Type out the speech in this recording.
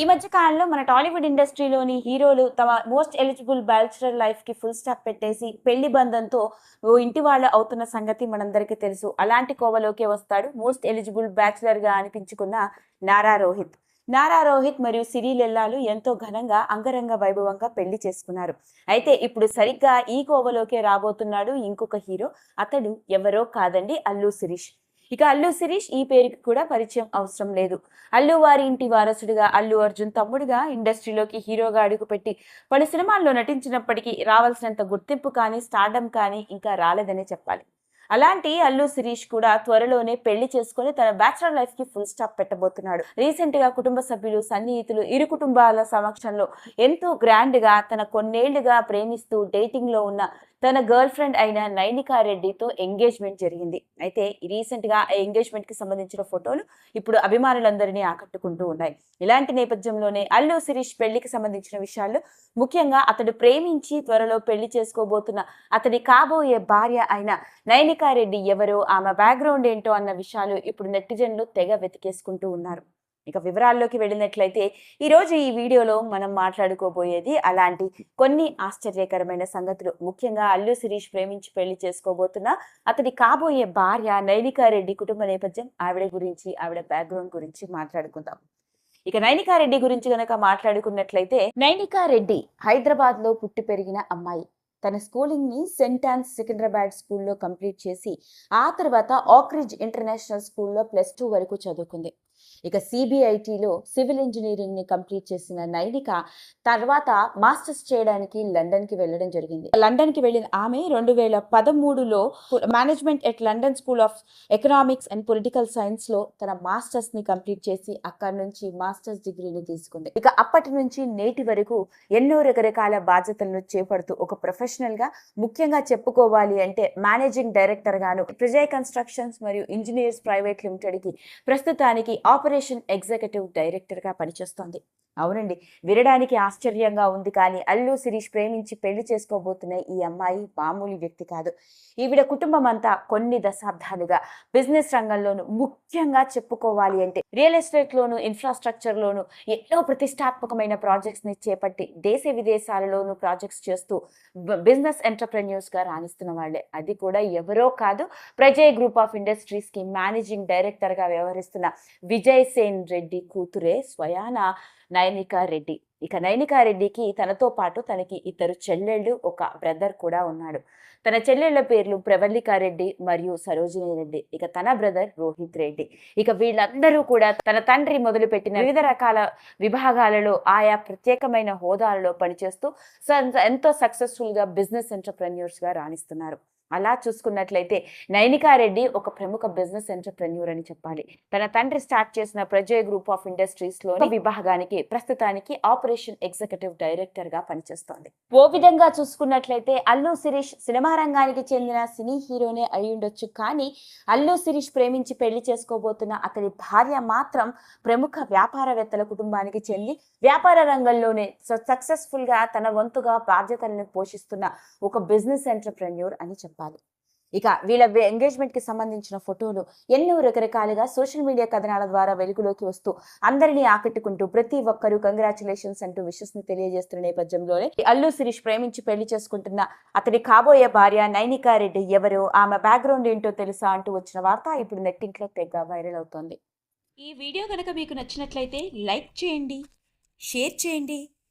ఈ మధ్య కాలంలో మన టాలీవుడ్ ఇండస్ట్రీలోని హీరోలు తమ మోస్ట్ ఎలిజిబుల్ బ్యాచులర్ లైఫ్కి ఫుల్ స్టాప్ పెట్టేసి పెళ్ళి బంధంతో ఓ ఇంటి వాళ్ళు అవుతున్న సంగతి మనందరికీ తెలుసు. అలాంటి కోవలోకే వస్తాడు మోస్ట్ ఎలిజిబుల్ బ్యాచులర్గా అనిపించుకున్న నారా రోహిత్. నారా రోహిత్ మరియు సిరి లెల్లాలు ఎంతో ఘనంగా అంగరంగ వైభవంగా పెళ్ళి చేసుకున్నారు. అయితే ఇప్పుడు సరిగ్గా ఈ కోవలోకే రాబోతున్నాడు ఇంకొక హీరో. అతడు ఎవరో కాదండి అల్లు శిరీష్. ఇక అల్లు శిరీష్ ఈ పేరుకి కూడా పరిచయం అవసరం లేదు. అల్లు వారి ఇంటి వారసుడిగా అల్లు అర్జున్ తమ్ముడుగా ఇండస్ట్రీలోకి హీరోగా అడుగుపెట్టి పలు సినిమాల్లో నటించినప్పటికీ రావాల్సినంత గుర్తింపు కానీ స్టార్డమ్ కానీ ఇంకా రాలేదనే చెప్పాలి. అలాంటి అల్లు శిరీష్ కూడా త్వరలోనే పెళ్ళి చేసుకుని తన బ్యాచులర్ లైఫ్కి ఫుల్ స్టాప్ పెట్టబోతున్నాడు. రీసెంట్గా కుటుంబ సభ్యులు సన్నిహితులు ఇరు కుటుంబాల సమక్షంలో ఎంతో గ్రాండ్గా తన కొన్నేళ్ళుగా ప్రేమిస్తూ డేటింగ్లో ఉన్న తన గర్ల్ ఫ్రెండ్ అయిన నైనికా రెడ్డితో ఎంగేజ్మెంట్ జరిగింది. అయితే రీసెంట్గా ఆ ఎంగేజ్మెంట్కి సంబంధించిన ఫోటోలు ఇప్పుడు అభిమానులందరినీ ఆకట్టుకుంటూ ఉన్నాయి. ఇలాంటి నేపథ్యంలోనే అల్లు శిరీష్ పెళ్ళికి సంబంధించిన విషయాలు ముఖ్యంగా అతడు ప్రేమించి త్వరలో పెళ్ళి చేసుకోబోతున్న అతడి కాబోయే భార్య అయిన నైనిక రెడ్డి ఎవరో ఆమె బ్యాక్గ్రౌండ్ ఏంటో అన్న విషయాలు ఇప్పుడు నెటిజన్లు తెగ వెతికేసుకుంటూ ఉన్నారు. ఇక వివరాల్లోకి వెళ్ళినట్లయితే ఈరోజు ఈ వీడియోలో మనం మాట్లాడుకోబోయేది అలాంటి కొన్ని ఆశ్చర్యకరమైన సంగతులు. ముఖ్యంగా అల్లు శిరీష్ ప్రేమించి పెళ్ళి చేసుకోబోతున్న అతడి కాబోయే భార్య నైనికా రెడ్డి కుటుంబ నేపథ్యం ఆవిడ గురించి ఆవిడ బ్యాక్గ్రౌండ్ గురించి మాట్లాడుకుందాం. ఇక నైనికా రెడ్డి గురించి గనక మాట్లాడుకున్నట్లయితే నైనికా రెడ్డి హైదరాబాద్లో పుట్టి పెరిగిన అమ్మాయి. తన స్కూలింగ్ని సెంట్ ఆన్స్ సికింద్రాబాద్ స్కూల్లో కంప్లీట్ చేసి ఆ తర్వాత ఆక్రిజ్ ఇంటర్నేషనల్ స్కూల్లో ప్లస్ టూ వరకు చదువుకుంది. ఇక సిబిఐటిలో సివిల్ ఇంజనీరింగ్ని కంప్లీట్ చేసిన నైనిక తర్వాత మాస్టర్స్ చేయడానికి లండన్కి వెళ్ళడం జరిగింది. లండన్కి వెళ్ళిన ఆమె రెండు వేల పదమూడులో management at London School of Economics and political సైన్స్లో తన మాస్టర్స్ని కంప్లీట్ చేసి అక్కడి నుంచి మాస్టర్స్ డిగ్రీని తీసుకుంది. ఇక అప్పటి నుంచి నేటి వరకు ఎన్నో రకరకాల బాధ్యతలను చేపడుతూ ఒక ప్రొఫెషనల్గా ముఖ్యంగా చెప్పుకోవాలి అంటే మేనేజింగ్ డైరెక్టర్ గాను ప్రజయ్ కన్స్ట్రక్షన్స్ మరియు ఇంజనీర్స్ ప్రైవేట్ లిమిటెడ్కి ప్రస్తుతానికి ఆపరేషన్ ఎగ్జిక్యూటివ్ డైరెక్టర్గా పనిచేస్తోంది. అవునండి. వినడానికి ఆశ్చర్యంగా ఉంది కానీ అల్లు శిరీష్ ప్రేమించి పెళ్ళి చేసుకోబోతున్న ఈ అమ్మాయి మామూలు వ్యక్తి కాదు. ఈవిడ కుటుంబం అంతా కొన్ని దశాబ్దాలుగా బిజినెస్ రంగంలోను ముఖ్యంగా చెప్పుకోవాలి అంటే రియల్ ఎస్టేట్ ఇన్ఫ్రాస్ట్రక్చర్లోను ఇన్ఫ్రాస్ట్రక్చర్ ఎన్నో ప్రతిష్టాత్మకమైన ప్రాజెక్ట్స్ని చేపట్టి దేశ విదేశాలలోనూ ప్రాజెక్ట్స్ చేస్తూ బిజినెస్ ఎంటర్ప్రెన్యూర్స్గా రాణిస్తున్న వాళ్ళే. అది కూడా ఎవరో కాదు ప్రజయ్ గ్రూప్ ఆఫ్ ఇండస్ట్రీస్కి మేనేజింగ్ డైరెక్టర్గా వ్యవహరిస్తున్న విజయ్ సేన్ రెడ్డి కూతురే స్వయాన నయనికా రెడ్డి. ఇక నయనికా రెడ్డికి తనతో పాటు తనకి ఇద్దరు చెల్లెళ్ళు ఒక బ్రదర్ కూడా ఉన్నాడు. తన చెల్లెళ్ళ పేర్లు ప్రవల్లికారెడ్డి మరియు సరోజిని రెడ్డి. ఇక తన బ్రదర్ రోహిత్ రెడ్డి. ఇక వీళ్ళందరూ కూడా తన తండ్రి మొదలుపెట్టిన వివిధ రకాల విభాగాలలో ఆయా ప్రత్యేకమైన హోదాలలో పనిచేస్తూ ఎంతో సక్సెస్ఫుల్గా బిజినెస్ ఎంటర్ప్రెన్యూర్స్గా రాణిస్తున్నారు. అలా చూసుకున్నట్లయితే నైనికా రెడ్డి ఒక ప్రముఖ బిజినెస్ ఎంటర్ప్రెన్యూర్ అని చెప్పాలి. తన తండ్రి స్టార్ట్ చేసిన ప్రజయ్ గ్రూప్ ఆఫ్ ఇండస్ట్రీస్లో విభాగానికి ప్రస్తుతానికి ఆపరేషన్ ఎగ్జిక్యూటివ్ డైరెక్టర్గా పనిచేస్తోంది. ఓ విధంగా చూసుకున్నట్లయితే అల్లు శిరీష్ సినిమా రంగానికి చెందిన సినీ హీరోనే అయి ఉండొచ్చు. కానీ అల్లు శిరీష్ ప్రేమించి పెళ్ళి చేసుకోబోతున్న అతడి భార్య మాత్రం ప్రముఖ వ్యాపారవేత్తల కుటుంబానికి చెంది వ్యాపార రంగంలోనే సక్సెస్ఫుల్గా తన వంతుగా బాధ్యతలను పోషిస్తున్న ఒక బిజినెస్ ఎంటర్ప్రెన్యూర్ అని చెప్పాలి. ఇక వీళ్ళ ఎంగేజ్మెంట్కి సంబంధించిన ఫోటోలు ఎన్నో రకరకాలుగా సోషల్ మీడియా కథనాల ద్వారా వెలుగులోకి వస్తూ అందరినీ ఆకట్టుకుంటూ ప్రతి ఒక్కరూ కంగ్రాచులేషన్స్ అంటూ విషెస్ని తెలియజేస్తున్న నేపథ్యంలోనే అల్లు శిరీష్ ప్రేమించి పెళ్ళి చేసుకుంటున్న అతని కాబోయే భార్య నైనికా రెడ్డి ఎవరు ఆమె బ్యాక్గ్రౌండ్ ఏంటో తెలుసా అంటూ వచ్చిన వార్త ఇప్పుడు నెట్టింట్లో తెగ వైరల్ అవుతోంది. ఈ వీడియో కనుక మీకు నచ్చినట్లయితే లైక్ చేయండి షేర్ చేయండి